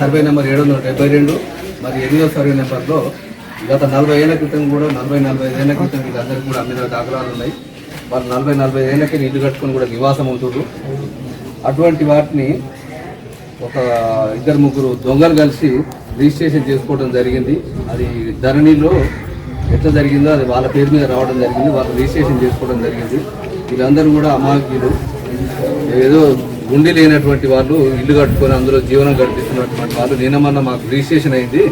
Survey number ఏడు వందల డెబ్బై రెండు మరి ఎనిమిదో సర్వే నెంబర్లో గత నలభై ఏళ్ళ క్రితం కూడా నలభై నలభై ఐదు ఏళ్ళ క్రితం వీళ్ళందరికీ కూడా అమ్మిన దాఖలాలు ఉన్నాయి. వాళ్ళు నలభై నలభై ఏళ్ళకి ఇల్లు కట్టుకొని కూడా నివాసం ఉంటున్నారు అటువంటి వాటిని ఒక ఇద్దరు ముగ్గురు దొంగలు కలిసి రిజిస్ట్రేషన్ చేసుకోవడం జరిగింది. అది ధరణిలో ఎట్లా జరిగిందో అది వాళ్ళ పేరు మీద రావడం జరిగింది. వాళ్ళు రిజిస్ట్రేషన్ చేసుకోవడం జరిగింది. వీళ్ళందరూ కూడా అమాయకులు. ఏదో గుండె లేనటువంటి వాళ్ళు ఇల్లు కట్టుకొని అందులో జీవనం గడిపిస్తున్నటువంటి వాళ్ళు నిన్నమన్న మాకు రిజిస్ట్రేషన్ అయింది.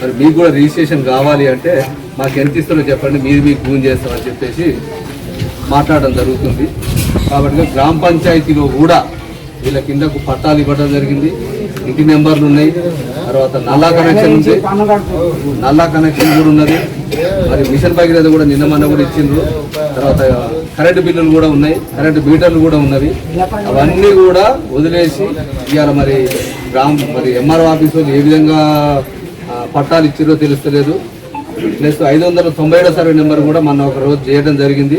మరి మీకు కూడా రిజిస్ట్రేషన్ కావాలి అంటే మాకు ఎంత ఇస్తారో చెప్పండి మీరు మీకు ఫోన్ చేస్తామని చెప్పేసి మాట్లాడడం జరుగుతుంది. కాబట్టి గ్రామ పంచాయతీలో కూడా వీళ్ళ కిందకు పట్టాలు ఇవ్వడం జరిగింది. ఇంటి నెంబర్లు ఉన్నాయి. తర్వాత నల్లా కనెక్షన్ ఉంది. నల్లా కనెక్షన్ కూడా ఉన్నది. మరి మిషన్ భగీరథ కూడా నిన్న మొన్న కూడా ఇచ్చిండ్రు. తర్వాత కరెంటు బిల్లులు కూడా ఉన్నాయి. కరెంటు మీటర్లు కూడా ఉన్నవి. అవన్నీ కూడా వదిలేసి ఇవాళ మరి గ్రామ మరి ఎంఆర్ఓ ఆఫీస్ వాళ్ళు ఏ విధంగా పట్టాలు ఇచ్చిరో తెలుస్తలేదు. ప్లస్ ఐదు వందల తొంభై ఏడో సర్వే నెంబర్ కూడా మన ఒక రోజు చేయడం జరిగింది.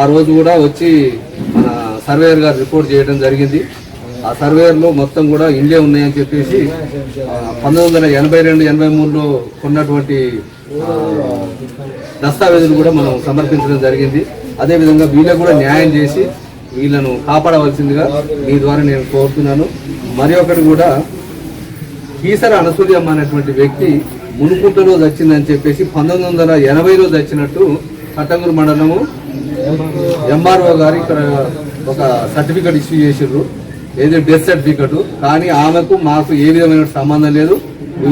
ఆ రోజు కూడా వచ్చి మన సర్వేయర్ గారు రిపోర్ట్ చేయడం జరిగింది. ఆ సర్వేయర్లో మొత్తం కూడా ఇండియా ఉన్నాయని చెప్పేసి పంతొమ్మిది వందల ఎనభై రెండు ఎనభై మూడులో కొన్నటువంటి దస్తావేజులు కూడా మనం సమర్పించడం జరిగింది. అదేవిధంగా వీళ్ళకు కూడా న్యాయం చేసి వీళ్ళను కాపాడవలసిందిగా మీ ద్వారా నేను కోరుతున్నాను. మరి ఒకటి కూడా కీసర అనసూయమ్మ అనేటువంటి వ్యక్తి మునుకుంటలో దచ్చిందని చెప్పేసి పంతొమ్మిది వందల ఎనభైలో వచ్చినట్టు కట్టంగురు మండలము ఎంఆర్ఓ గారు ఇక్కడ ఒక సర్టిఫికెట్ ఇష్యూ చేసిండ్రు ఏది డెత్ సర్టిఫికెట్ కానీ ఆమెకు మాకు ఏ విధమైన సంబంధం లేదు.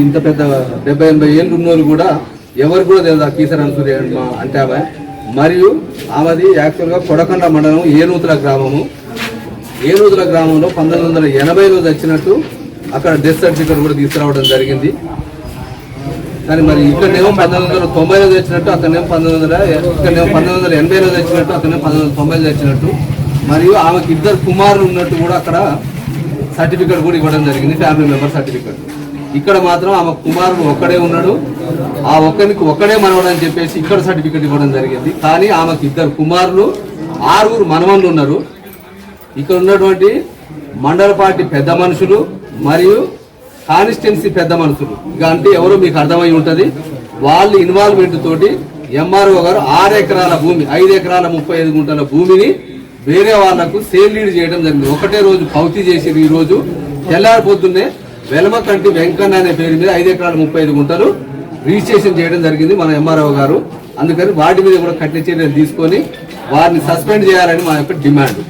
ఇంత పెద్ద డెబ్బై ఎనభై ఏళ్ళు ఉన్నోళ్ళు కూడా ఎవరు కూడా తెలియదు ఆ కీసర అనసూయ అంటే ఆమె. మరియు ఆమెది యాక్చువల్గా కొడకొండ మండలం ఏనూతుల గ్రామము. ఏనూతుల గ్రామంలో పంతొమ్మిది వందల ఎనభైలో వచ్చినట్టు అక్కడ డెత్ సర్టిఫికెట్ కూడా తీసుకురావడం జరిగింది. కానీ మరి ఇక్కడనేమో పంతొమ్మిది వందల తొంభైలో తెచ్చినట్టు అతనేమో పంతొమ్మిది వందల ఇక్కడనేమో పంతొమ్మిది వందల ఎనభైలో తెచ్చినట్టు అతనేమో పంతొమ్మిది వందల తొంభైలో తెచ్చినట్టు మరియు ఆమెకి ఇద్దరు కుమారులు ఉన్నట్టు కూడా అక్కడ సర్టిఫికెట్ కూడా ఇవ్వడం జరిగింది ఫ్యామిలీ మెంబర్ సర్టిఫికెట్. ఇక్కడ మాత్రం ఆమె కుమారుడు ఒక్కడే ఉన్నాడు. ఆ ఒక్కరికి ఒక్కడే మనవడని చెప్పేసి ఇక్కడ సర్టిఫికెట్ ఇవ్వడం జరిగింది. కానీ ఆమెకి ఇద్దరు కుమారులు ఆరుగురు మనవన్లు ఉన్నారు. ఇక్కడ ఉన్నటువంటి మండల పార్టీ పెద్ద మనుషులు మరియు కాన్స్టిట్యున్సీ పెద్ద మనుషులు. ఇక అంటే ఎవరో మీకు అర్థమై ఉంటుంది. వాళ్ళ ఇన్వాల్వ్మెంట్ తోటి ఎంఆర్ఓ గారు ఆరు ఎకరాల భూమి ఐదు ఎకరాల ముప్పై ఐదు గుంటల భూమిని వేరే వాళ్ళకు సేల్ లీడ్ చేయడం జరిగింది. ఒకటే రోజు పౌతి చేసి ఈ రోజు. తెల్లారి పొద్దున్నే వెలమకంటి వెంకన్న అనే పేరు మీద ఐదు ఎకరాల ముప్పై ఐదు గుంటలు రిజిస్ట్రేషన్ చేయడం జరిగింది మన ఎంఆర్ఓ గారు. అందుకని వాటి మీద కూడా కఠిన చర్యలు తీసుకొని వారిని సస్పెండ్ చేయాలని మా యొక్క డిమాండ్.